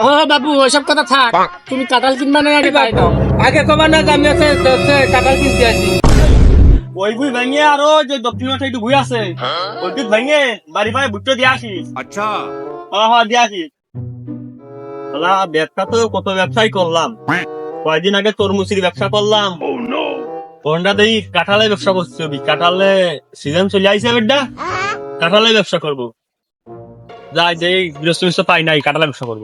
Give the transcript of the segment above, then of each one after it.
ও বাবু ওইসব কথা থাক। তুমি কিনবা না আগে আগে কবা না আমি আছে কিনতে আসি। হ্যাঁ। আচ্ছা। কত ব্যবসাই করলাম। কয়েকদিন আগে তরমুজির ব্যবসা করলাম। oh, কোনটা কাঁঠালে ব্যবসা করছি কাঁঠালে সিজন চলে আইসে বেডটা কাঁঠালে ব্যবসা করব। যাই যে গৃহস্থ মিশ্র পাই নাই কাঁঠালে ব্যবসা করব।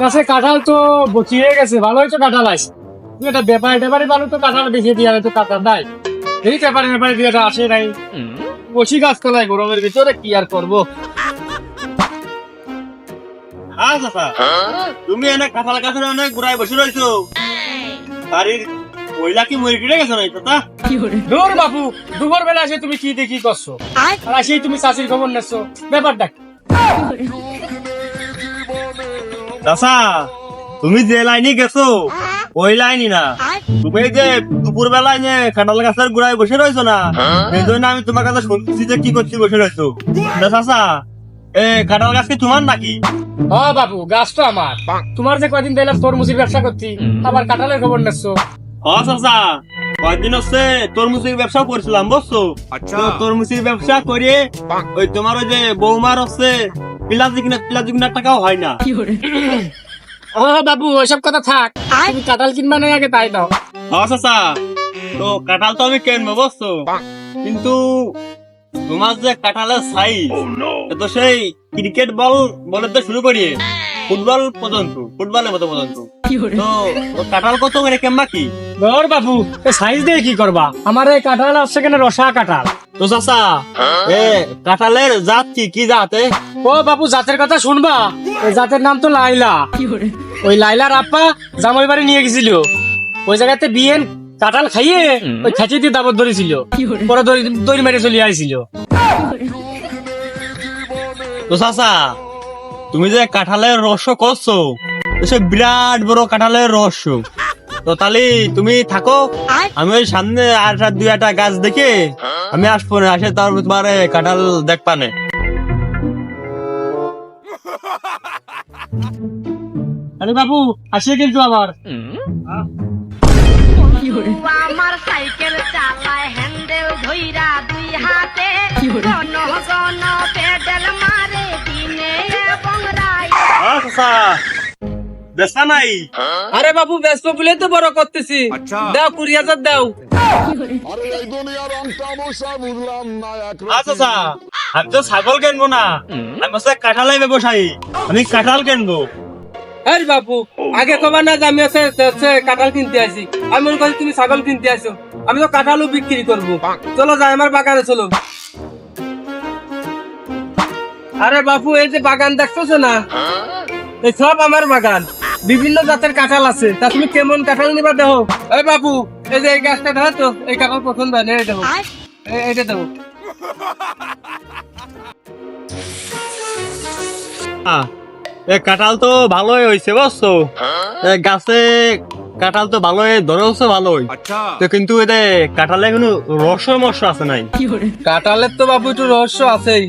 কাছে কাঁঠাল তো বচিয়ে গেছে ভালো তো কাঁঠাল আছে। তুমি একটা ব্যাপারে ব্যাপারে ভালো তো কাঁঠাল বেশি দিয়ে তো কাঁঠাল নাই। এই ব্যাপারে ব্যাপারে দিয়ে আসে নাই। বসি গাছ তলায় গরমের ভিতরে কি আর করব? হ্যাঁ তুমি এনে কাঁঠাল গাছের অনেক ঘুরাই বসে রয়েছো। বাড়ির মহিলা কি মরে গেছো নাই চাচা? দূর বাবু দুপুর বেলা এসে তুমি কি দেখি করছ? আর? আসেই তুমি চাষির খবর নেছো। ব্যাপার দেখ। চাচা তুমি যে লাইনে গেছো ওই লাইনই না। তুমি যে দুপুর বেলায় যে কাঁঠাল গাছের গুড়ায় বসে রয়েছো না সেই জন্য আমি তোমার কাছে শুনতেছি যে কি করছি বসে রয়েছো। এ কাঁঠাল গাছ কি তোমার নাকি? হ বাবু গাছ তো আমার। তোমার যে কয়দিন দিলাম তরমুজির ব্যবসা করছি আবার কাঁঠালের খবর নেছো। হ চাচা কয়েকদিন হচ্ছে তরমুজের ব্যবসা করছিলাম বুঝছ? আচ্ছা। তরমুজের ব্যবসা করে ওই তোমার ওই যে বৌমার হচ্ছে টাকাও হয় না। ও বাবু ওইসব কথা থাক। তুমি কাঁঠাল কিনবা না আগে তাই দাও। আচ্ছা তো কাঁঠাল তো আমি কিনবো বুঝছ? কিন্তু তোমার যে কাঁঠালের সাইজ oh, তো সেই ক্রিকেট বল বলে তো শুরু করিয়ে। ফুটবল পর্যন্ত ফুটবলের মতো পর্যন্ত। তো কাঁঠাল কত করে কেমবা কি? ধর বাবু সাইজ দিয়ে কি করবা? আমার এই কাঁঠাল আছে কেন রসা কাঁঠাল? তো চাচা এ কাঁঠালের জাত কি কি জাত এ? ও বাবু জাতের কথা শুনবা? জাতের নাম তো লাইলা। ওই লাইলার আপ্পা জামাই বাড়ি নিয়ে গেছিল। ওই জায়গাতে বিয়েন কাঁঠাল খাইয়ে ওই খাঁচি দিয়ে দাবত ধরেছিল। পরে দড়ি দড়ি মেরে চলে আইছিল। তো চাচা তুমি যে কাঁঠালের রস করছ সে বিরাট বড় কাঁঠালের রস। তো তাহলে তুমি থাকো। আমি ওই সামনে আর দুই একটা গাছ দেখে আমি আসব না আসে তার তোমার কাঁঠাল দেখপানে আরে বাবু আসে কিন্তু আবার। আমার সাইকেল চালায় হ্যান্ডেল ধইরা দুই হাতে। নাই? আরে বাবু ব্যস্ত বলে তো বড় করতেছি। আচ্ছা। দাও কুড়ি হাজার দাও। আচ্ছা, আচ্ছা। আমি তো ছাগল না। আমি হচ্ছে কাঁঠালাই ব্যবসায়ী। আমি কাঁঠাল আরে আগে কবা না যে আমি হচ্ছে কাঁঠাল কিনতে আসি। আমি মনে করছি তুমি ছাগল কিনতে আসো। আমি তো কাঁঠালও বিক্রি করব। চলো যাই আমার বাগানে চলো। আরে বাপু এই যে বাগান দেখতেছো না? এই সব আমার বাগান। বিভিন্ন জাতের কাঁঠাল আছে। তা তুমি কেমন কাঁঠাল নিবা দেহ এই বাবু এই যে এই গাছটা ধরো তো এই কাঁঠাল পছন্দ হয় দেবো এটা দেবো কাঁঠাল তো ভালোই হয়েছে বুঝছ? গাছে কাঁঠাল তো ভালোই ধরেওছে ভালোই। আচ্ছা। তো কিন্তু এতে কাঁঠালে কোনো রহস্য মস্য আছে নাই। কাঁঠালের তো বাবু একটু রহস্য আছেই।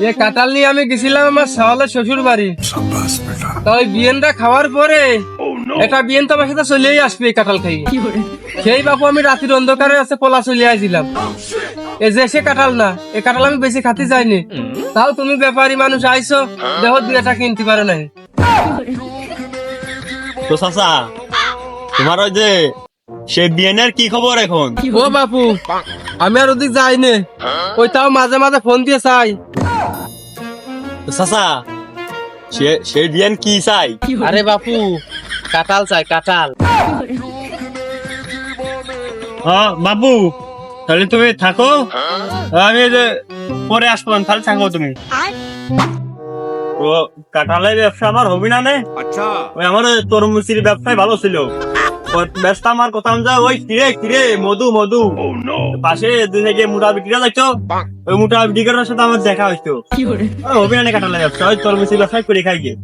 এ কাঁঠাল নিয়ে আমি গেছিলাম আমার সাওয়ালের শ্বশুর বাড়ি তা ওই বিয়েনটা খাওয়ার পরে এটা বিয়েন তো আমার সাথে চলেই আসবে কাঁঠাল খাই সেই বাপু আমি রাতের অন্ধকারে আছে পলা চলে আসছিলাম এ যে সে কাঁঠাল না এই কাঁঠাল আমি বেশি খাতে যাইনি তাও তুমি ব্যাপারী মানুষ আইছো দুই একটা কিনতে পারো না তো চাচা তোমার ওই যে সে বিয়েনের কি খবর এখন? ও বাপু আমি আর ওদিক যাইনি। ওই তাও মাঝে মাঝে ফোন দিয়ে চাই। সে বিয়ান কি চাই? আরে বাপু কাটাল চাই কাটাল হ্যাঁ বাপু তাহলে তুমি থাকো। হ্যাঁ? আমি যে পরে আসব তাহলে থাকো তুমি। কাঁঠালের ব্যবসা আমার হবি না নে? আচ্ছা। ওই আমার তরমুজির ব্যবসায় ভালো ছিল। ব্যবসা আমার কথা যা ওই কিরে কিরে মধু মধু। পাশে দুই থেকে মোটা বিক্রি দেখছ? ওই মোটা বিক্রিটার সাথে আমার দেখা হইতো। অভিনয় কাটালে যাচ্ছে। ওই তরমুচির ব্যবসায় করে খাই গিয়ে।